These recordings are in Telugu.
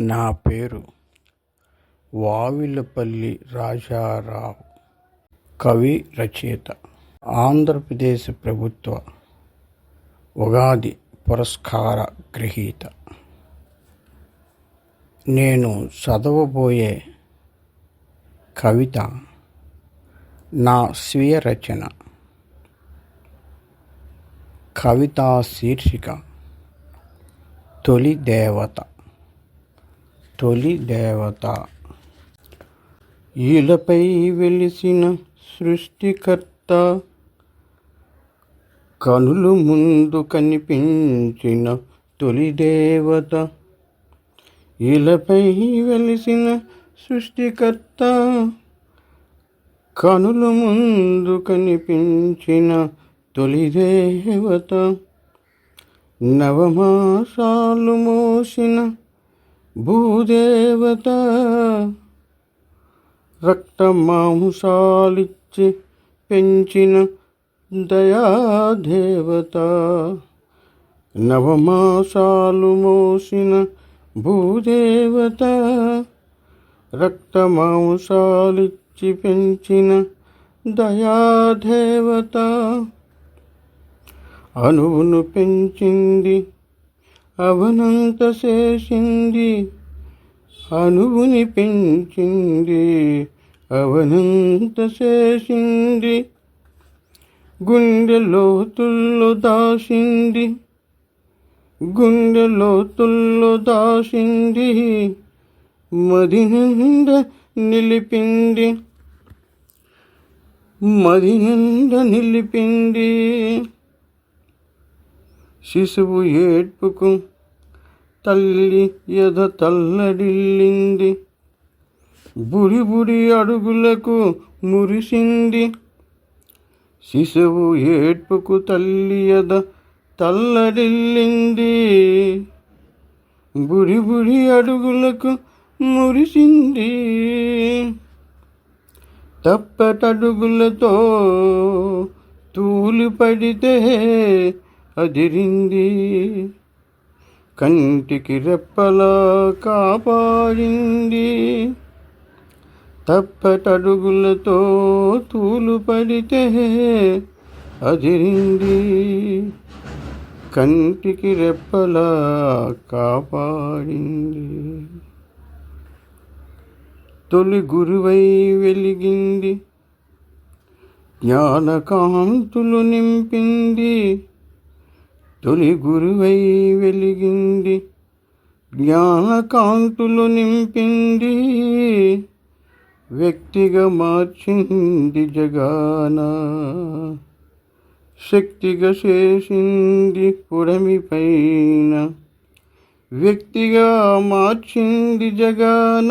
నా పేరు వావిలపల్లి రాజారావు. కవి రచయిత. ఆంధ్రప్రదేశ్ ప్రభుత్వ ఉగాది పురస్కార గ్రహీత. నేను చదవబోయే కవిత నా స్వీయ రచన. కవితా శీర్షిక తొలి దేవత. తొలి దేవత. ఈలపై వెలిసిన సృష్టికర్త కనులు ముందు కనిపించిన తొలి దేవత. ఈలపై వెలిసిన సృష్టికర్త కనులు ముందు కనిపించిన తొలి దేవత. నవమాసాలు మోసిన భూదేవత రక్త మాంసాలిచ్చి పెంచిన దయాదేవత. నవమాసాలు మోసిన భూదేవత రక్త మాంసాలిచ్చి పెంచిన దయాదేవత. అణువును పెంచింది అవనంత చేసింది అనువుని పెంచింది అవనంత చేసింది గుండె లోతుల్లో దాసింది. గుండె లోతుల్లో దాసింది మదినంద నిలిపింది. మదినంద నిలిపింది. శిశువు ఏడ్పుకు తల్లి ఎద తల్లడిల్లింది. బుడి బుడి అడుగులకు మురిసింది. శిశువు ఏడ్పుకు తల్లి ఎద తల్లడిల్లింది. బుడి బుడి అడుగులకు మురిసింది. తప్పటడుగులతో తూలి పడితే అదిరింది. కంటికి రెప్పలా కాపాడింది. తప్పటడుగులతో తూలు పడితే అదిరింది. కంటికి రెప్పలా కాపాడింది. తొలి గురువై వెలిగింది. జ్ఞానకాంతులు నింపింది. తొలి గురువై వెలిగింది. జ్ఞానకాంతులు నింపింది. వ్యక్తిగా మార్చింది జగాన. శక్తిగా చేసింది పుడమి పైన. వ్యక్తిగా మార్చింది జగాన.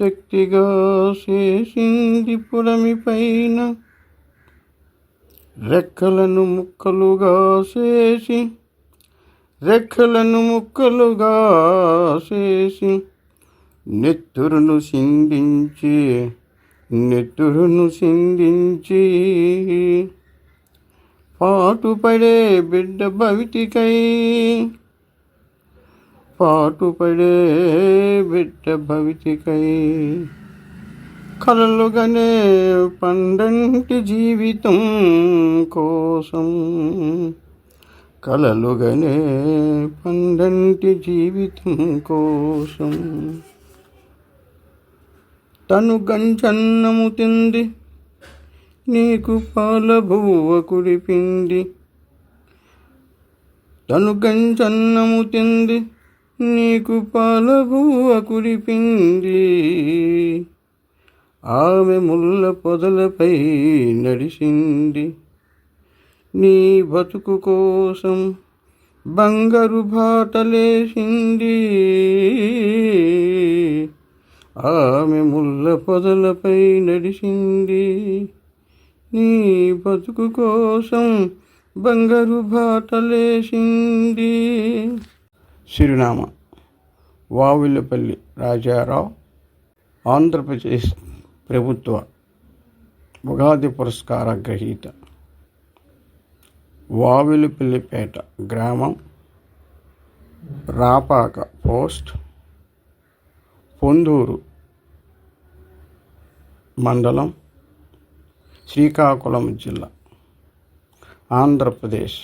శక్తిగా చేసింది పుడమి పైన. రెక్కలను ముక్కలుగా చేసి రెక్కలను ముక్కలుగా చేసి నెత్తురును సింధించి నెత్తురును పాటు పాటుపడే బిడ్డ భవితికై పాటుపడే బిడ్డ భవితికై. కలలుగనే పండంటి జీవితం కోసం. కలలుగనే పండంటి జీవితం కోసం. తను గంజన్నము తింది నీకు పాలభువ కుడిపింది తను గంజన్నము తింది నీకు పాలభువ కురిపింది. కుడిపింది ఆమె ముళ్ళ పొదలపై నడిచింది. నీ బతుకు కోసం బంగారు బాటలేసింది ఆమె ముళ్ళ పొదలపై నడిచింది. నీ బతుకు కోసం బంగారు బాటలేసింది చిరునామా వావిల్లపల్లి రాజారావు ఆంధ్రప్రదేశ్. ప్రభుత్వ ఉగాది పురస్కార గ్రహీత వావిలిపల్లిపేట గ్రామం రాపాక పోస్ట్ పొందూరు మండలం శ్రీకాకుళం జిల్లా ఆంధ్రప్రదేశ్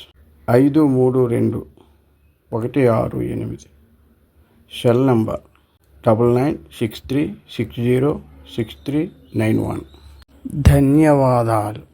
ఐదు మూడు రెండు ఒకటి ఆరు ఎనిమిది. Cell number double nine six three six zero six three nine one. ధన్యవాదాలు.